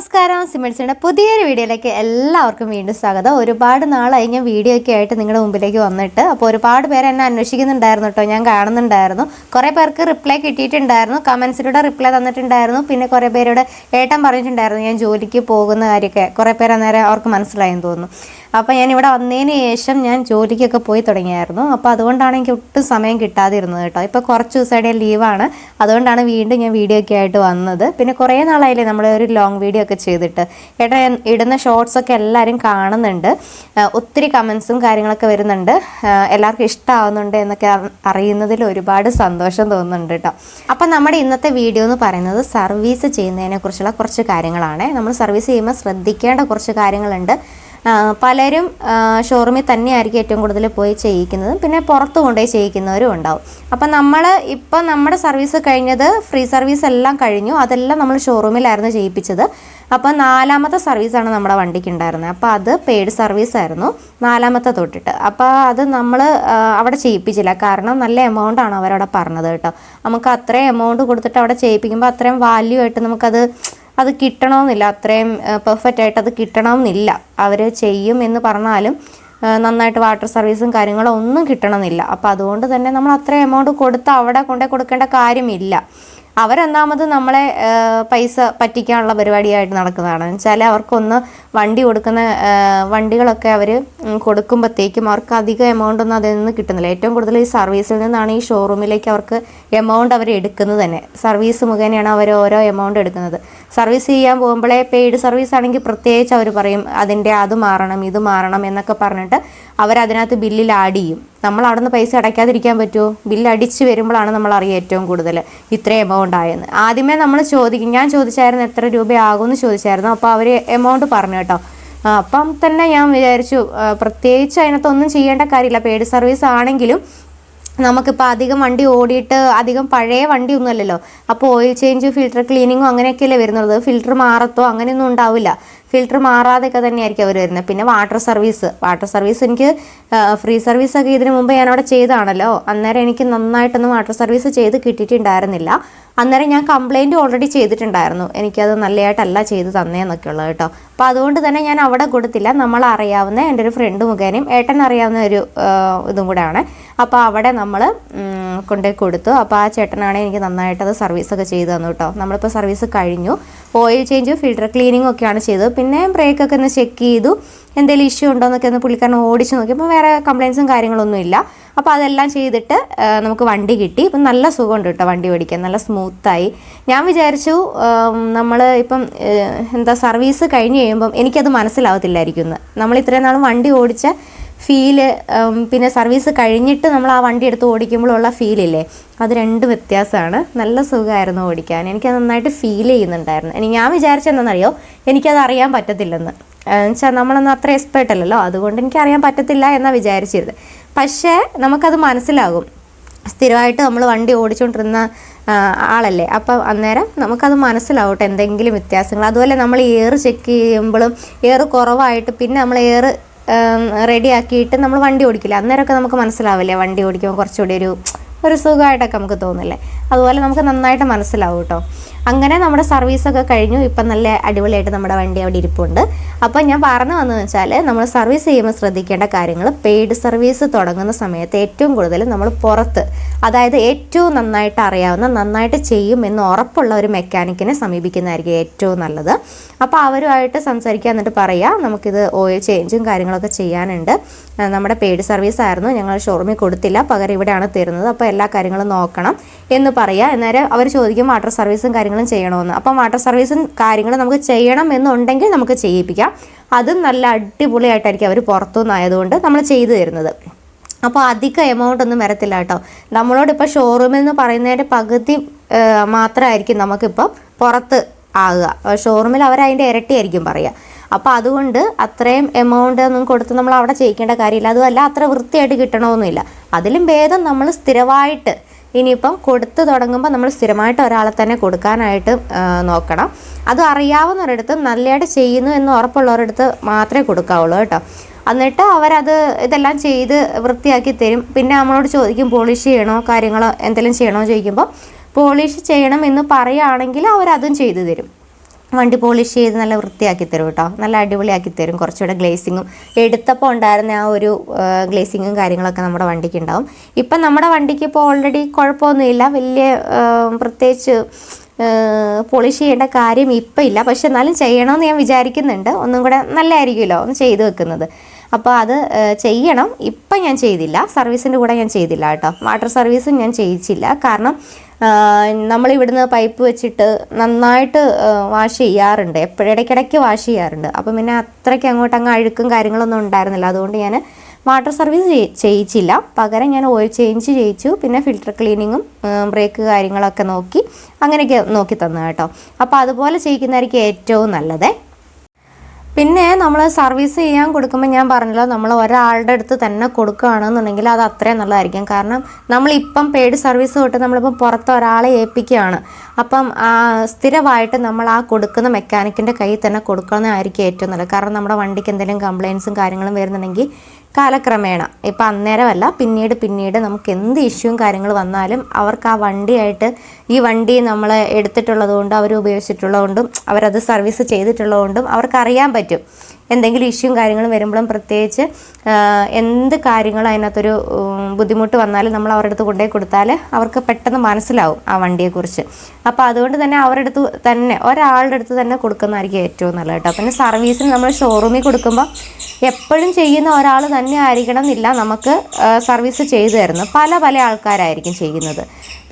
നമസ്കാരം സിമിൾസിന്റെ പുതിയൊരു വീഡിയോയിലേക്ക് എല്ലാവർക്കും വീണ്ടും സ്വാഗതം. ഒരുപാട് നാളായി ഞാൻ വീഡിയോ ഒക്കെ ആയിട്ട് നിങ്ങളുടെ മുമ്പിലേക്ക് വന്നിട്ട് അപ്പോൾ ഒരുപാട് പേര് എന്നെ അന്വേഷിക്കുന്നുണ്ടായിരുന്നു കേട്ടോ ഞാൻ കാണുന്നുണ്ടായിരുന്നു. കുറേ പേർക്ക് റിപ്ലൈ കിട്ടിയിട്ടുണ്ടായിരുന്നു. കമൻസിലൂടെ റിപ്ലൈ തന്നിട്ടുണ്ടായിരുന്നു. പിന്നെ കുറേ പേരോട് ഏട്ടൻ പറഞ്ഞിട്ടുണ്ടായിരുന്നു ഞാൻ ജോലിക്ക് പോകുന്ന കാര്യമൊക്കെ. കുറേ പേര് അന്നേരം അവർക്ക് മനസ്സിലായെന്ന് തോന്നുന്നു. അപ്പോൾ ഞാൻ ഇവിടെ വന്നതിന് ശേഷം ഞാൻ ജോലിക്കൊക്കെ പോയി തുടങ്ങിയായിരുന്നു. അപ്പോൾ അതുകൊണ്ടാണ് എനിക്ക് ഒട്ടും സമയം കിട്ടാതിരുന്നത് കേട്ടോ ഇപ്പോൾ കുറച്ച് ദിവസമായിട്ട് ലീവാണ് അതുകൊണ്ടാണ് വീണ്ടും ഞാൻ വീഡിയോ ഒക്കെ ആയിട്ട് വന്നത്. പിന്നെ കുറേ നാളായില്ലേ നമ്മൾ ഒരു ലോങ് വീഡിയോ ഒക്കെ ചെയ്തിട്ട്. ഏട്ടാ ഇടുന്ന ഷോർട്സ് ഒക്കെ എല്ലാവരും കാണുന്നുണ്ട്. ഒത്തിരി കമൻസും കാര്യങ്ങളൊക്കെ വരുന്നുണ്ട്. എല്ലാവർക്കും ഇഷ്ടമാവുന്നുണ്ട് എന്നൊക്കെ അറിയുന്നതിൽ ഒരുപാട് സന്തോഷം തോന്നുന്നുണ്ട് കേട്ടോ അപ്പം നമ്മുടെ ഇന്നത്തെ വീഡിയോ എന്ന് പറയുന്നത് സർവീസ് ചെയ്യുന്നതിനെ കുറിച്ചുള്ള കുറച്ച് കാര്യങ്ങളാണ്. നമ്മൾ സർവീസ് ചെയ്യുമ്പോൾ ശ്രദ്ധിക്കേണ്ട കുറച്ച് കാര്യങ്ങളുണ്ട്. പലരും ഷോറൂമിൽ തന്നെയായിരിക്കും ഏറ്റവും കൂടുതൽ പോയി ചെയ്യിക്കുന്നതും പിന്നെ പുറത്ത് കൊണ്ടുപോയി ചെയ്യിക്കുന്നവരും ഉണ്ടാവും. അപ്പം നമ്മൾ ഇപ്പം നമ്മുടെ സർവീസ് കഴിഞ്ഞത് ഫ്രീ സർവീസ് എല്ലാം കഴിഞ്ഞു. അതെല്ലാം നമ്മൾ ഷോറൂമിലായിരുന്നു ചെയ്യിപ്പിച്ചത്. അപ്പോൾ നാലാമത്തെ സർവീസാണ് നമ്മുടെ വണ്ടിക്ക് ഉണ്ടായിരുന്നത്. അപ്പോൾ അത് പെയ്ഡ് സർവീസ് ആയിരുന്നു നാലാമത്തെ തൊട്ടിട്ട്. അപ്പോൾ അത് നമ്മൾ അവിടെ ചെയ്യിപ്പിച്ചില്ല. കാരണം നല്ല എമൗണ്ട് ആണ് അവരവിടെ പറഞ്ഞത് കേട്ടോ. നമുക്ക് അത്രയും എമൗണ്ട് കൊടുത്തിട്ട് അവിടെ ചെയ്യിപ്പിക്കുമ്പോൾ അത്രയും വാല്യൂ ആയിട്ട് നമുക്കത് അത് കിട്ടണമെന്നില്ല. അത്രയും പെർഫെക്റ്റ് ആയിട്ട് അത് കിട്ടണമെന്നില്ല. അവർ ചെയ്യും എന്ന് പറഞ്ഞാലും നന്നായിട്ട് വാട്ടർ സർവീസും കാര്യങ്ങളും ഒന്നും കിട്ടണമെന്നില്ല. അപ്പോൾ അതുകൊണ്ട് തന്നെ നമ്മൾ അത്രയും എമൗണ്ട് കൊടുത്ത് അവിടെ കൊണ്ടേ കൊടുക്കേണ്ട കാര്യമില്ല. അവരൊന്നാമത് നമ്മളെ പൈസ പറ്റിക്കാനുള്ള പരിപാടിയായിട്ട് നടക്കുന്നതാണ്. വെച്ചാൽ അവർക്കൊന്ന് വണ്ടി കൊടുക്കുന്ന വണ്ടികളൊക്കെ അവർ കൊടുക്കുമ്പോഴത്തേക്കും അവർക്ക് അധികം എമൗണ്ട് ഒന്നും അതിൽ നിന്ന് കിട്ടുന്നില്ല. ഏറ്റവും കൂടുതൽ ഈ സർവീസിൽ നിന്നാണ് ഈ ഷോറൂമിലേക്ക് അവർക്ക് എമൗണ്ട് അവർ എടുക്കുന്നത് തന്നെ. സർവീസ് മുഖേനയാണ് അവർ ഓരോ എമൗണ്ട് എടുക്കുന്നത്. സർവീസ് ചെയ്യാൻ പോകുമ്പോഴേ പെയ്ഡ് സർവീസ് ആണെങ്കിൽ പ്രത്യേകിച്ച് അവർ പറയും അതിന്റെ അത് മാറണം ഇത് മാറണം എന്നൊക്കെ പറഞ്ഞിട്ട് അവരതിനകത്ത് ബില്ലിൽ ആഡ് ചെയ്യും. നമ്മൾ അവിടെ നിന്ന് പൈസ അടയ്ക്കാതിരിക്കാൻ പറ്റുമോ? ബില്ല് അടിച്ച് വരുമ്പോഴാണ് നമ്മൾ അറിയുക ഏറ്റവും കൂടുതൽ. ഇത്രയും എമൗണ്ട് ആയെന്ന്. ആദ്യമേ നമ്മൾ ചോദിക്കും ഞാൻ ചോദിച്ചായിരുന്നു എത്ര രൂപയാകുമെന്ന് ചോദിച്ചായിരുന്നു. അപ്പോൾ അവർ എമൗണ്ട് പറഞ്ഞു കേട്ടോ. അപ്പം തന്നെ ഞാൻ വിചാരിച്ചു പ്രത്യേകിച്ച് അതിനകത്തൊന്നും ചെയ്യേണ്ട കാര്യമില്ല. പെയ്ഡ് സർവീസ് ആണെങ്കിലും നമുക്കിപ്പോൾ അധികം വണ്ടി ഓടിയിട്ട് അധികം പഴയ വണ്ടി ഒന്നുമല്ലല്ലോ അപ്പോൾ ഓയിൽ ചേഞ്ച് ഫിൽറ്റർ ക്ലീനിങ്ങും അങ്ങനെയൊക്കെയല്ലേ വരുന്നത്? ഫിൽറ്റർ മാറത്തോ അങ്ങനെയൊന്നും ഉണ്ടാവില്ല. ഫിൽറ്റർ മാറാതെയൊക്കെ തന്നെയായിരിക്കും അവർ വരുന്നത്. പിന്നെ വാട്ടർ സർവീസ്. വാട്ടർ സർവീസ് എനിക്ക് ഫ്രീ സർവീസ് ഒക്കെ ഇതിനു മുമ്പ് ഞാൻ അവിടെ ചെയ്താണല്ലോ. അന്നേരം എനിക്ക് നന്നായിട്ടൊന്നും വാട്ടർ സർവീസ് ചെയ്ത് കിട്ടിയിട്ടുണ്ടായിരുന്നില്ല. അന്നേരം ഞാൻ കംപ്ലൈന്റ് ഓൾറെഡി ചെയ്തിട്ടുണ്ടായിരുന്നു. എനിക്കത് നല്ലതായിട്ടല്ല ചെയ്ത് തന്നേന്നൊക്കെ ഉള്ളത് കേട്ടോ. അപ്പോൾ അതുകൊണ്ട് തന്നെ ഞാൻ അവിടെ കൊടുത്തില്ല. നമ്മൾ അറിയാവുന്ന എന്റെ ഒരു ഫ്രണ്ട് മുഖേനയും ഏട്ടൻ അറിയാവുന്ന ഒരു ഇതും കൂടെയാണ്. അപ്പോൾ അവിടെ നമ്മൾ കൊണ്ടുപോയി കൊടുത്തു. അപ്പോൾ ആ ചേട്ടനാണെങ്കിൽ എനിക്ക് നന്നായിട്ട് അത് സർവീസൊക്കെ ചെയ്തു തന്നു കേട്ടോ. നമ്മളിപ്പോൾ സർവീസ് കഴിഞ്ഞു. ഓയിൽ ചേഞ്ച് ഫിൽറ്റർ ക്ലീനിങ് ഒക്കെയാണ് ചെയ്തത്. പിന്നെ ബ്രേക്കൊക്കെ ഒന്ന് ചെക്ക് ചെയ്തു. എന്തെങ്കിലും ഇഷ്യൂ ഉണ്ടോ എന്നൊക്കെ ഒന്ന് പുള്ളിക്കാരൻ ഓടിച്ച് നോക്കിയപ്പോൾ വേറെ കംപ്ലയിൻസും കാര്യങ്ങളൊന്നും ഇല്ല. അപ്പോൾ അതെല്ലാം ചെയ്തിട്ട് നമുക്ക് വണ്ടി കിട്ടി. ഇപ്പം നല്ല സുഖമുണ്ട് കേട്ടോ വണ്ടി ഓടിക്കാൻ. നല്ല സ്മൂത്തായി ഞാൻ വിചാരിച്ചു നമ്മൾ ഇപ്പം എന്താ സർവീസ് കഴിഞ്ഞ് കഴിയുമ്പം എനിക്കത് മനസ്സിലാവത്തില്ലായിരിക്കും നമ്മൾ ഇത്രയും നാളും വണ്ടി ഓടിച്ച ഫീൽ പിന്നെ സർവീസ് കഴിഞ്ഞിട്ട് നമ്മൾ ആ വണ്ടി എടുത്ത് ഓടിക്കുമ്പോഴുള്ള ഫീലില്ലേ അത് രണ്ട് വ്യത്യാസമാണ്. നല്ല സുഖമായിരുന്നു ഓടിക്കാൻ. എനിക്ക് നന്നായിട്ട് ഫീൽ ചെയ്യുന്നുണ്ടായിരുന്നു. ഇനി ഞാൻ വിചാരിച്ചെന്താണെന്നറിയോ എനിക്കത് അറിയാൻ പറ്റത്തില്ലെന്ന്. വെച്ചാൽ നമ്മളൊന്നും അത്ര എക്സ്പേർട്ട് അല്ലല്ലോ. അതുകൊണ്ട് എനിക്ക് അറിയാൻ പറ്റത്തില്ല എന്നാണ് വിചാരിച്ചിരുന്നത്. പക്ഷേ നമുക്കത് മനസ്സിലാകും. സ്ഥിരമായിട്ട് നമ്മൾ വണ്ടി ഓടിച്ചുകൊണ്ടിരുന്ന ആളല്ലേ. അപ്പം അന്നേരം നമുക്കത് മനസ്സിലാവട്ടെ എന്തെങ്കിലും വ്യത്യാസങ്ങൾ. അതുപോലെ നമ്മൾ എയർ ചെക്ക് ചെയ്യുമ്പോഴും എയർ കുറവായിട്ട് പിന്നെ നമ്മൾ എയർ റെഡി ആക്കിയിട്ട് നമ്മൾ വണ്ടി ഓടിക്കില്ല? അന്നേരമൊക്കെ നമുക്ക് മനസ്സിലാവില്ലേ? വണ്ടി ഓടിക്കുമ്പോൾ കുറച്ചുകൂടി ഒരു ഒരു സുഖമായിട്ടൊക്കെ നമുക്ക് തോന്നില്ലേ? അതുപോലെ നമുക്ക് നന്നായിട്ട് മനസ്സിലാവും കേട്ടോ. അങ്ങനെ നമ്മുടെ സർവീസൊക്കെ കഴിഞ്ഞു. ഇപ്പം നല്ല അടിപൊളിയായിട്ട് നമ്മുടെ വണ്ടി അവിടെ ഇരിപ്പുണ്ട്. അപ്പോൾ ഞാൻ പറഞ്ഞു വന്നതെന്ന് വെച്ചാൽ നമ്മൾ സർവീസ് ചെയ്യുമ്പോൾ ശ്രദ്ധിക്കേണ്ട കാര്യങ്ങൾ പെയ്ഡ് സർവീസ് തുടങ്ങുന്ന സമയത്ത് ഏറ്റവും കൂടുതൽ നമ്മൾ പുറത്ത് അതായത് ഏറ്റവും നന്നായിട്ട് അറിയാവുന്ന നന്നായിട്ട് ചെയ്യും എന്ന് ഉറപ്പുള്ള ഒരു മെക്കാനിക്കിനെ സമീപിക്കുന്നതായിരിക്കും ഏറ്റവും നല്ലത്. അപ്പോൾ അവരുമായിട്ട് സംസാരിക്കുക എന്നിട്ട് പറയാം. നമുക്കിത് ഓയിൽ ചേഞ്ചും കാര്യങ്ങളൊക്കെ ചെയ്യാനുണ്ട്. നമ്മുടെ പെയ്ഡ് സർവീസ് ആയിരുന്നു. ഞങ്ങൾ ഷോറൂമിൽ കൊടുത്തില്ല. പകരം ഇവിടെയാണ് തരുന്നത്. അപ്പോൾ എല്ലാ കാര്യങ്ങളും നോക്കണം എന്ന് പറയുക അന്നേരം അവർ ചോദിക്കും വാട്ടർ സർവീസും കാര്യങ്ങളും ചെയ്യണമെന്ന്. അപ്പം വാട്ടർ സർവീസും കാര്യങ്ങളും നമുക്ക് ചെയ്യണം എന്നുണ്ടെങ്കിൽ നമുക്ക് ചെയ്യിപ്പിക്കാം. അതും നല്ല അടിപൊളിയായിട്ടായിരിക്കും അവർ പുറത്തുനിന്നായതുകൊണ്ട് നമ്മൾ ചെയ്തു തരുന്നത്. അപ്പോൾ അധിക എമൗണ്ട് ഒന്നും വരത്തില്ല കേട്ടോ. നമ്മളോട് ഇപ്പോൾ ഷോറൂമിൽ നിന്ന് പറയുന്നതിന്റെ പകുതി മാത്രമായിരിക്കും നമുക്കിപ്പം പുറത്ത് ആകുക. ഷോറൂമിൽ അവർ അതിന്റെ ഇരട്ടിയായിരിക്കും പറയുക. അപ്പോൾ അതുകൊണ്ട് അത്രയും എമൗണ്ട് ഒന്നും കൊടുത്ത് നമ്മൾ അവിടെ ചെയ്യിക്കേണ്ട കാര്യമില്ല. അതുമല്ല അത്ര വൃത്തിയായിട്ട് കിട്ടണമെന്നില്ല അതിലും ഭേദം നമ്മൾ സ്ഥിരമായിട്ട് ഇനിയിപ്പം കൊടുത്തു തുടങ്ങുമ്പോൾ നമ്മൾ സ്ഥിരമായിട്ട് ഒരാളെ തന്നെ കൊടുക്കാനായിട്ട് നോക്കണം. അത് അറിയാവുന്നവരടുത്ത് നല്ലതായിട്ട് ചെയ്യുന്നു എന്ന് ഉറപ്പുള്ളവരടുത്ത് മാത്രമേ കൊടുക്കാവുള്ളൂ കേട്ടോ. എന്നിട്ട് അവരത് ഇതെല്ലാം ചെയ്ത് വൃത്തിയാക്കി തരും. പിന്നെ നമ്മളോട് ചോദിക്കും പോളിഷ് ചെയ്യണോ? കാര്യങ്ങളോ? എന്തെങ്കിലും ചെയ്യണോ? ചോദിക്കുമ്പോൾ പോളിഷ് ചെയ്യണം എന്ന് പറയുകയാണെങ്കിൽ അവരതും ചെയ്തു തരും. വണ്ടി പോളിഷ് ചെയ്ത് നല്ല വൃത്തിയാക്കി തരും കേട്ടോ. നല്ല അടിപൊളിയാക്കി തരും. കുറച്ചുകൂടെ ഗ്ലേസിങ്ങും എടുത്തപ്പോൾ ഉണ്ടായിരുന്ന ആ ഒരു ഗ്ലേസിങ്ങും കാര്യങ്ങളൊക്കെ നമ്മുടെ വണ്ടിക്ക് ഉണ്ടാവും. ഇപ്പം നമ്മുടെ വണ്ടിക്ക് ഇപ്പോൾ ഓൾറെഡി കുഴപ്പമൊന്നുമില്ല. വലിയ പ്രത്യേകിച്ച് പോളിഷ് ചെയ്യേണ്ട കാര്യം ഇപ്പം ഇല്ല. പക്ഷെ എന്നാലും ചെയ്യണമെന്ന് ഞാൻ വിചാരിക്കുന്നുണ്ട്. ഒന്നും കൂടെ നല്ലതായിരിക്കുമല്ലോ ഒന്ന് ചെയ്ത് വെക്കുന്നത്. അപ്പോൾ അത് ചെയ്യണം. ഇപ്പം ഞാൻ ചെയ്തില്ല. സർവീസിന്റെ കൂടെ ഞാൻ ചെയ്തില്ല കേട്ടോ. വാട്ടർ സർവീസും ഞാൻ ചെയ്യിച്ചില്ല. കാരണം നമ്മളിവിടുന്ന് പൈപ്പ് വെച്ചിട്ട് നന്നായിട്ട് വാഷ് ചെയ്യാറുണ്ട്. എപ്പോഴും ഇടയ്ക്കിടയ്ക്ക് വാഷ് ചെയ്യാറുണ്ട്. അപ്പം പിന്നെ അത്രയ്ക്ക് അങ്ങോട്ട് അങ്ങ് അഴുക്കും കാര്യങ്ങളൊന്നും ഉണ്ടായിരുന്നില്ല. അതുകൊണ്ട് ഞാൻ വാട്ടർ സർവീസ് ചെയ്- ചെയ്യിച്ചില്ല. പകരം ഞാൻ ഓയിൽ ചേഞ്ച് ചെയ്യിച്ചു. പിന്നെ ഫിൽറ്റർ ക്ലീനിങ്ങും ബ്രേക്ക് കാര്യങ്ങളൊക്കെ നോക്കി അങ്ങനെയൊക്കെ നോക്കി തന്നു കേട്ടോ. അപ്പോൾ അതുപോലെ ചെയ്യിക്കുന്നതായിരിക്കും ഏറ്റവും നല്ലത്. പിന്നെ നമ്മൾ സർവീസ് ചെയ്യാൻ കൊടുക്കുമ്പോൾ ഞാൻ പറഞ്ഞല്ലോ നമ്മൾ ഒരാളുടെ അടുത്ത് തന്നെ കൊടുക്കുകയാണെന്നുണ്ടെങ്കിൽ അത് അത്രയും നല്ലതായിരിക്കും. കാരണം നമ്മളിപ്പം പെയ്ഡ് സർവീസ് തൊട്ട് നമ്മളിപ്പം പുറത്ത് ഒരാളെ ഏൽപ്പിക്കുകയാണ്. അപ്പം സ്ഥിരമായിട്ട് നമ്മൾ ആ കൊടുക്കുന്ന മെക്കാനിക്കിന്റെ കയ്യിൽ തന്നെ കൊടുക്കുന്നതായിരിക്കും ഏറ്റവും നല്ലത്. കാരണം നമ്മുടെ വണ്ടിക്ക് എന്തെങ്കിലും കംപ്ലയിൻസും കാര്യങ്ങളും വരുന്നുണ്ടെങ്കിൽ കാലക്രമേണ. ഇപ്പം അന്നേരമല്ല പിന്നീട് പിന്നീട് നമുക്ക് എന്ത് ഇഷ്യൂവും കാര്യങ്ങൾ വന്നാലും അവർക്ക് ആ വണ്ടിയായിട്ട് ഈ വണ്ടി നമ്മൾ എടുത്തിട്ടുള്ളത് കൊണ്ടും അവർ ഉപയോഗിച്ചിട്ടുള്ളതുകൊണ്ടും അവരത് സർവീസ് ചെയ്തിട്ടുള്ളതുകൊണ്ടും അവർക്കറിയാൻ പറ്റും. എന്തെങ്കിലും ഇഷ്യൂ കാര്യങ്ങളും വരുമ്പോഴും പ്രത്യേകിച്ച് എന്ത് കാര്യങ്ങളും അതിനകത്തൊരു ബുദ്ധിമുട്ട് വന്നാലും നമ്മൾ അവരുടെ അടുത്ത് കൊണ്ടുപോയി കൊടുത്താൽ അവർക്ക് പെട്ടെന്ന് മനസ്സിലാവും ആ വണ്ടിയെക്കുറിച്ച്. അപ്പോൾ അതുകൊണ്ട് തന്നെ അവരുടെ അടുത്ത് തന്നെ ഒരാളുടെ അടുത്ത് തന്നെ കൊടുക്കുന്നതായിരിക്കും ഏറ്റവും നല്ലത് കേട്ടോ. പിന്നെ സർവീസിന് നമ്മൾ ഷോറൂമിൽ കൊടുക്കുമ്പോൾ എപ്പോഴും ചെയ്യുന്ന ഒരാൾ തന്നെ ആയിരിക്കണം എന്നില്ല നമുക്ക് സർവീസ് ചെയ്തു തരുന്നത്. പല പല ആൾക്കാരായിരിക്കും ചെയ്യുന്നത്.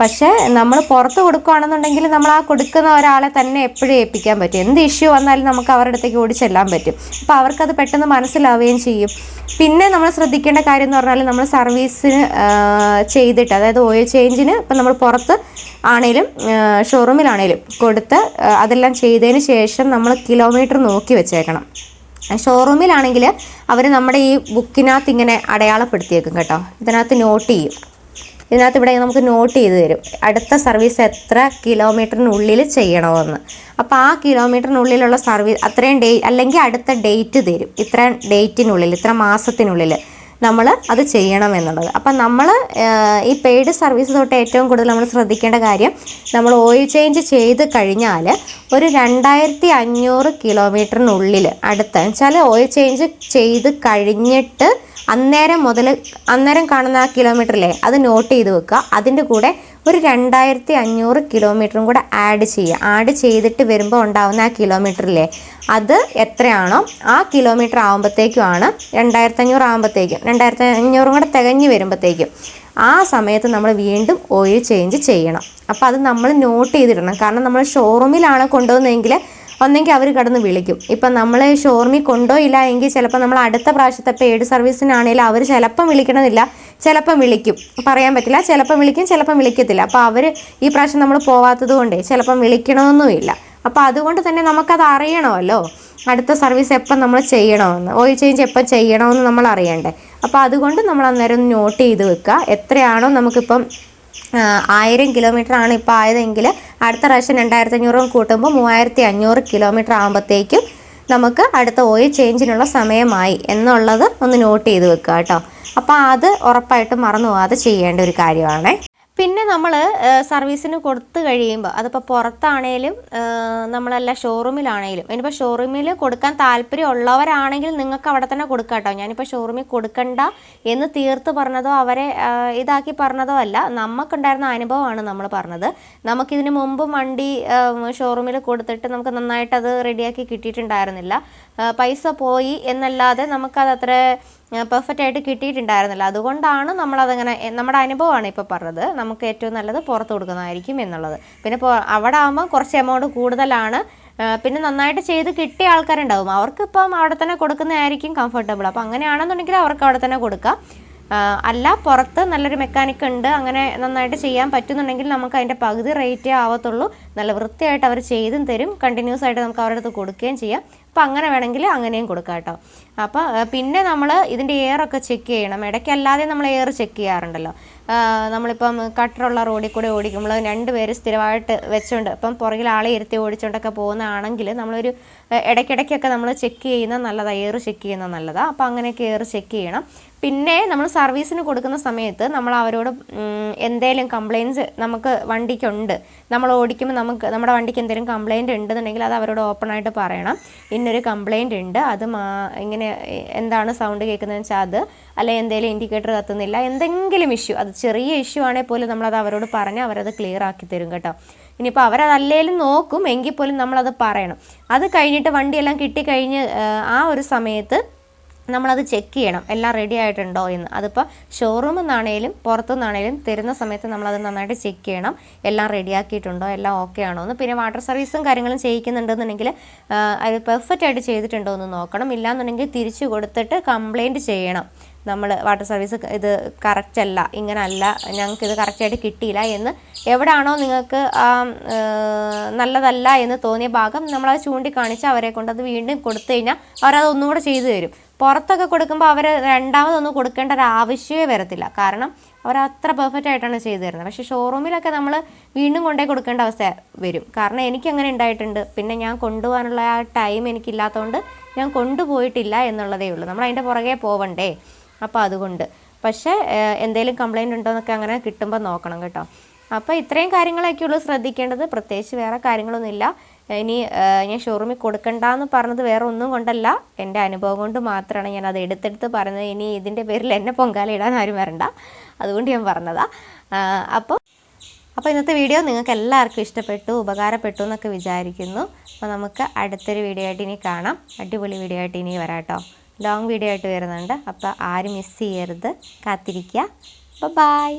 പക്ഷേ നമ്മൾ പുറത്ത് കൊടുക്കുകയാണെന്നുണ്ടെങ്കിൽ നമ്മൾ ആ കൊടുക്കുന്ന ഒരാളെ തന്നെ എപ്പോഴും ഏൽപ്പിക്കാൻ പറ്റും. എന്ത് ഇഷ്യൂ വന്നാലും നമുക്ക് അവരുടെ അടുത്തേക്ക് ഓടി ചെല്ലാൻ പറ്റും. അപ്പോൾ അവർക്കത് പെട്ടെന്ന് മനസ്സിലാവുകയും ചെയ്യും. പിന്നെ നമ്മൾ ശ്രദ്ധിക്കേണ്ട കാര്യം എന്ന് പറഞ്ഞാൽ നമ്മൾ സർവീസിന് ചെയ്തിട്ട് അതായത് ഓയിൽ ചേഞ്ചിന് ഇപ്പം നമ്മൾ പുറത്ത് ആണേലും ഷോറൂമിലാണേലും കൊടുത്ത് അതെല്ലാം ചെയ്തതിന് ശേഷം നമ്മൾ കിലോമീറ്റർ നോക്കി വെച്ചേക്കണം. ഷോറൂമിലാണെങ്കിൽ അവർ നമ്മുടെ ഈ ബുക്കിനകത്ത് ഇങ്ങനെ അടയാളപ്പെടുത്തിയേക്കും കേട്ടോ. ഇതിനകത്ത് നോട്ട് ചെയ്യും. ഇതിനകത്ത് ഇവിടെ നമുക്ക് നോട്ട് ചെയ്ത് തരും. അടുത്ത സർവീസ് എത്ര കിലോമീറ്ററിനുള്ളിൽ ചെയ്യണമെന്ന്. അപ്പോൾ ആ കിലോമീറ്ററിനുള്ളിലുള്ള സർവീസ് അത്രയും ഡേ അല്ലെങ്കിൽ അടുത്ത ഡേറ്റ് തരും. ഇത്ര ഡേറ്റിനുള്ളിൽ ഇത്ര മാസത്തിനുള്ളിൽ നമ്മൾ അത് ചെയ്യണമെന്നുള്ളത് അപ്പം നമ്മൾ ഈ പെയ്ഡ് സർവീസ് തൊട്ട് ഏറ്റവും കൂടുതൽ നമ്മൾ ശ്രദ്ധിക്കേണ്ട കാര്യം നമ്മൾ ഓയിൽ ചേഞ്ച് ചെയ്ത് കഴിഞ്ഞാൽ ഒരു രണ്ടായിരത്തി അഞ്ഞൂറ് കിലോമീറ്ററിനുള്ളിൽ അടുത്ത വെച്ചാൽ ഓയിൽ ചേഞ്ച് ചെയ്ത് കഴിഞ്ഞിട്ട് അന്നേരം മുതൽ അന്നേരം കാണുന്ന ആ കിലോമീറ്ററിലെ അത് നോട്ട് ചെയ്ത് വെക്കുക. അതിന്റെ കൂടെ ഒരു രണ്ടായിരത്തി അഞ്ഞൂറ് കിലോമീറ്ററും കൂടെ ആഡ് ചെയ്യുക. ആഡ് ചെയ്തിട്ട് വരുമ്പോൾ ഉണ്ടാവുന്ന ആ കിലോമീറ്ററിലെ അത് എത്രയാണോ ആ കിലോമീറ്റർ ആകുമ്പോഴത്തേക്കുമാണ് രണ്ടായിരത്തി അഞ്ഞൂറ് ആകുമ്പോഴത്തേക്കും രണ്ടായിരത്തി അഞ്ഞൂറും കൂടെ തികഞ്ഞ് വരുമ്പോഴത്തേക്കും ആ സമയത്ത് നമ്മൾ വീണ്ടും ഓയിൽ ചേഞ്ച് ചെയ്യണം. അപ്പോൾ അത് നമ്മൾ നോട്ട് ചെയ്തിടണം. കാരണം നമ്മൾ ഷോറൂമിലാണ് കൊണ്ടുവന്നതെങ്കിൽ ഒന്നെങ്കിൽ അവർ കിടന്ന് വിളിക്കും. ഇപ്പം നമ്മൾ ഷോർമി കൊണ്ടോയില്ല എങ്കിൽ ചിലപ്പോൾ നമ്മൾ അടുത്ത പ്രാവശ്യത്തെ പെയ്ഡ് സർവീസിനാണെങ്കിലും അവർ ചിലപ്പം വിളിക്കണമെന്നില്ല ചിലപ്പം വിളിക്കും. പറയാൻ പറ്റില്ല ചിലപ്പം വിളിക്കും ചിലപ്പം വിളിക്കത്തില്ല. അപ്പോൾ അവർ ഈ പ്രാവശ്യം നമ്മൾ പോവാത്തത് കൊണ്ടേ ചിലപ്പം വിളിക്കണമെന്നുമില്ല അപ്പോൾ അതുകൊണ്ട് തന്നെ നമുക്കത് അറിയണമല്ലോ. അടുത്ത സർവീസ് എപ്പം നമ്മൾ ചെയ്യണമെന്ന്. ഓയിൽ ചേഞ്ച് എപ്പം ചെയ്യണമെന്ന് നമ്മൾ അറിയണ്ടേ. അപ്പോൾ അതുകൊണ്ട് നമ്മൾ അന്നേരം നോട്ട് ചെയ്ത് വെക്കുക. എത്രയാണോ നമുക്കിപ്പം ആയിരം കിലോമീറ്റർ ആണ് ഇപ്പോൾ ആയതെങ്കിൽ അടുത്ത പ്രാവശ്യം രണ്ടായിരത്തി അഞ്ഞൂറും കൂട്ടുമ്പോൾ മൂവായിരത്തി അഞ്ഞൂറ് കിലോമീറ്റർ ആകുമ്പോഴത്തേക്കും നമുക്ക് അടുത്ത ഓയിൽ ചേഞ്ചിനുള്ള സമയമായി എന്നുള്ളത് ഒന്ന് നോട്ട് ചെയ്ത് വെക്കുക കേട്ടോ. അപ്പോൾ അത് ഉറപ്പായിട്ടും മറന്നു പോകാതെ ചെയ്യേണ്ട ഒരു കാര്യമാണേ. പിന്നെ നമ്മൾ സർവീസിന് കൊടുത്തു കഴിയുമ്പോൾ അതിപ്പോൾ പുറത്താണേലും നമ്മളല്ല ഷോറൂമിലാണേലും ഇനിയിപ്പോൾ ഷോറൂമിൽ കൊടുക്കാൻ താല്പര്യമുള്ളവരാണെങ്കിൽ നിങ്ങൾക്ക് അവിടെ തന്നെ കൊടുക്കാം കേട്ടോ ഞാനിപ്പോൾ ഷോറൂമിൽ കൊടുക്കണ്ട എന്ന് തീർത്ത് പറഞ്ഞതോ അവരെ ഇതാക്കി പറഞ്ഞതോ അല്ല നമുക്കുണ്ടായിരുന്ന അനുഭവമാണ് നമ്മൾ പറഞ്ഞത്. നമുക്കിതിന് മുമ്പും വണ്ടി ഷോറൂമിൽ കൊടുത്തിട്ട് നമുക്ക് നന്നായിട്ട് അത് റെഡിയാക്കി കിട്ടിയിട്ടുണ്ടായിരുന്നില്ല. പൈസ പോയി എന്നല്ലാതെ നമുക്കത് അത്ര പെർഫെക്റ്റ് ആയിട്ട് കിട്ടിയിട്ടുണ്ടായിരുന്നില്ല. അതുകൊണ്ടാണ് നമ്മളതങ്ങനെ നമ്മുടെ അനുഭവമാണ് ഇപ്പോൾ പറഞ്ഞത്. നമുക്ക് ഏറ്റവും നല്ലത് പുറത്ത് കൊടുക്കുന്നതായിരിക്കും എന്നുള്ളത്. പിന്നെ അവിടെ ആകുമ്പോൾ കുറച്ച് എമൗണ്ട് കൂടുതലാണ്. പിന്നെ നന്നായിട്ട് ചെയ്ത് കിട്ടിയ ആൾക്കാരുണ്ടാവും. അവർക്ക് ഇപ്പം അവിടെ തന്നെ കൊടുക്കുന്നതായിരിക്കും കംഫർട്ടബിൾ അപ്പോൾ അങ്ങനെയാണെന്നുണ്ടെങ്കിൽ അവർക്ക് അവിടെ തന്നെ കൊടുക്കാം. അല്ല പുറത്ത് നല്ലൊരു മെക്കാനിക് ഉണ്ട് അങ്ങനെ നന്നായിട്ട് ചെയ്യാൻ പറ്റുന്നുണ്ടെങ്കിൽ നമുക്ക് അതിന്റെ പകുതി റേറ്റേ ആവത്തുള്ളൂ. നല്ല വൃത്തിയായിട്ട് അവർ ചെയ്തും തരും. കണ്ടിന്യൂസ് ആയിട്ട് നമുക്ക് അവരുടെ അടുത്ത് കൊടുക്കുകയും ചെയ്യാം. അപ്പോൾ അങ്ങനെ വേണമെങ്കിൽ അങ്ങനെയും കൊടുക്കാം കേട്ടോ. അപ്പോൾ പിന്നെ നമ്മൾ ഇതിന്റെ എയറൊക്കെ ചെക്ക് ചെയ്യണം. ഇടയ്ക്കല്ലാതെ നമ്മൾ എയർ ചെക്ക് ചെയ്യാറുണ്ടല്ലോ. നമ്മളിപ്പം കട്ടറുള്ള റോഡിൽ കൂടെ ഓടിക്കുമ്പോൾ രണ്ട് പേര് സ്ഥിരമായിട്ട് വെച്ചുകൊണ്ട് ഇപ്പം പുറകിൽ ആളെ ഇരുത്തി ഓടിച്ചുകൊണ്ടൊക്കെ പോകുന്നതാണെങ്കിൽ നമ്മളൊരു ഇടയ്ക്കിടയ്ക്കൊക്കെ നമ്മൾ ചെക്ക് ചെയ്യുന്നത് നല്ലതാണ് എയർ ചെക്ക് ചെയ്യുന്നത് നല്ലതാണ് അപ്പോൾ അങ്ങനെയൊക്കെ എയർ ചെക്ക് ചെയ്യണം. പിന്നെ നമ്മൾ സർവീസിന് കൊടുക്കുന്ന സമയത്ത് നമ്മൾ അവരോട് എന്തെങ്കിലും കംപ്ലയിൻസ് നമുക്ക് വണ്ടിക്കുണ്ട്. നമ്മൾ ഓടിക്കുമ്പോൾ നമുക്ക് നമ്മുടെ വണ്ടിക്ക് എന്തെങ്കിലും കംപ്ലയിന്റ് ഉണ്ടെന്നുണ്ടെങ്കിൽ അത് അവരോട് ഓപ്പണായിട്ട് പറയണം. ഇന്നൊരു കംപ്ലയിന്റ് ഉണ്ട്. അത് മാ ഇങ്ങനെ എന്താണ് സൗണ്ട് കേൾക്കുന്നതെന്ന് വെച്ചാൽ അത് അല്ലെങ്കിൽ എന്തെങ്കിലും ഇൻഡിക്കേറ്റർ കത്തുന്നില്ല. എന്തെങ്കിലും ഇഷ്യൂ അത് ചെറിയ ഇഷ്യൂ ആണെങ്കിൽ പോലും നമ്മളത് അവരോട് പറഞ്ഞ് അവരത് ക്ലിയർ ആക്കി തരും കേട്ടോ. ഇനിയിപ്പോൾ അവരതല്ലേലും നോക്കും എങ്കിൽ പോലും നമ്മളത് പറയണം. അത് കഴിഞ്ഞിട്ട് വണ്ടിയെല്ലാം കിട്ടിക്കഴിഞ്ഞ് ആ ഒരു സമയത്ത് നമ്മളത് ചെക്ക് ചെയ്യണം. എല്ലാം റെഡി ആയിട്ടുണ്ടോ എന്ന്. അതിപ്പോൾ ഷോറൂമിൽ നിന്നാണേലും പുറത്തു നിന്നാണേലും തരുന്ന സമയത്ത് നമ്മളത് നന്നായിട്ട് ചെക്ക് ചെയ്യണം. എല്ലാം റെഡിയാക്കിയിട്ടുണ്ടോ എല്ലാം ഓക്കെ ആണോ എന്ന്. പിന്നെ വാട്ടർ സർവീസും കാര്യങ്ങളും ചെയ്യിക്കുന്നുണ്ടെന്നുണ്ടെങ്കിൽ അത് പെർഫെക്റ്റ് ആയിട്ട് ചെയ്തിട്ടുണ്ടോ എന്ന് നോക്കണം. ഇല്ലാന്നുണ്ടെങ്കിൽ തിരിച്ചു കൊടുത്തിട്ട് കംപ്ലയിന്റ് ചെയ്യണം. നമ്മൾ വാട്ടർ സർവീസ് ഇത് കറക്റ്റ് അല്ല ഇങ്ങനെ അല്ല ഞങ്ങൾക്ക് ഇത് കറക്റ്റായിട്ട് കിട്ടിയില്ല എന്ന് എവിടെയാണോ നിങ്ങൾക്ക് നല്ലതല്ല എന്ന് തോന്നിയ ഭാഗം നമ്മളത് ചൂണ്ടിക്കാണിച്ച് അവരെ കൊണ്ട് അത് വീണ്ടും കൊടുത്തു കഴിഞ്ഞാൽ അവരത് ഒന്നുകൂടെ ചെയ്തു തരും. പുറത്തൊക്കെ കൊടുക്കുമ്പോൾ അവർ രണ്ടാമതൊന്നും കൊടുക്കേണ്ട ഒരു ആവശ്യമേ വരത്തില്ല. കാരണം അവർ അത്ര പെർഫെക്റ്റ് ആയിട്ടാണ് ചെയ്തു തരുന്നത് പക്ഷേ ഷോറൂമിലൊക്കെ നമ്മൾ വീണ്ടും കൊണ്ടേ കൊടുക്കേണ്ട അവസ്ഥ വരും. കാരണം എനിക്ക് അങ്ങനെ ഉണ്ടായിട്ടുണ്ട്. പിന്നെ ഞാൻ കൊണ്ടുപോകാനുള്ള ആ ടൈം എനിക്കില്ലാത്തതുകൊണ്ട് ഞാൻ കൊണ്ടുപോയിട്ടില്ല എന്നുള്ളതേ ഉള്ളൂ. നമ്മൾ അതിന്റെ പുറകെ പോവണ്ടേ? അപ്പോൾ അതുകൊണ്ട്. പക്ഷേ എന്തെങ്കിലും കംപ്ലൈന്റ് ഉണ്ടോ എന്നൊക്കെ അങ്ങനെ കിട്ടുമ്പോൾ നോക്കണം കേട്ടോ. അപ്പോൾ ഇത്രയും കാര്യങ്ങളൊക്കെയുള്ളൂ ശ്രദ്ധിക്കേണ്ടത്. പ്രത്യേകിച്ച് വേറെ കാര്യങ്ങളൊന്നുമില്ല. ഇനി ഞാൻ ഷോറൂമിൽ കൊടുക്കണ്ടെന്ന് പറഞ്ഞത് വേറെ ഒന്നും കൊണ്ടല്ല. എന്റെ അനുഭവം കൊണ്ട് മാത്രമാണ് ഞാൻ അത് എടുത്തെടുത്ത് പറഞ്ഞത്. ഇനി ഇതിന്റെ പേരിൽ എന്നെ പൊങ്കാല ഇടാൻ ആരും വരണ്ട. അതുകൊണ്ട് ഞാൻ പറഞ്ഞതാ. അപ്പോൾ അപ്പോൾ ഇന്നത്തെ വീഡിയോ നിങ്ങൾക്ക് എല്ലാവർക്കും ഇഷ്ടപ്പെട്ടു ഉപകാരപ്പെട്ടു എന്നൊക്കെ വിചാരിക്കുന്നു. അപ്പോൾ നമുക്ക് അടുത്തൊരു വീഡിയോ ആയിട്ട് ഇനി കാണാം. അടിപൊളി വീഡിയോ ആയിട്ട് ഇനി വരാട്ടോ ലോങ് വീഡിയോ ആയിട്ട് വരുന്നുണ്ട്. അപ്പോൾ ആരും മിസ് ചെയ്യരുത്. കാത്തിരിക്കുക അപ്പോൾ ബായ്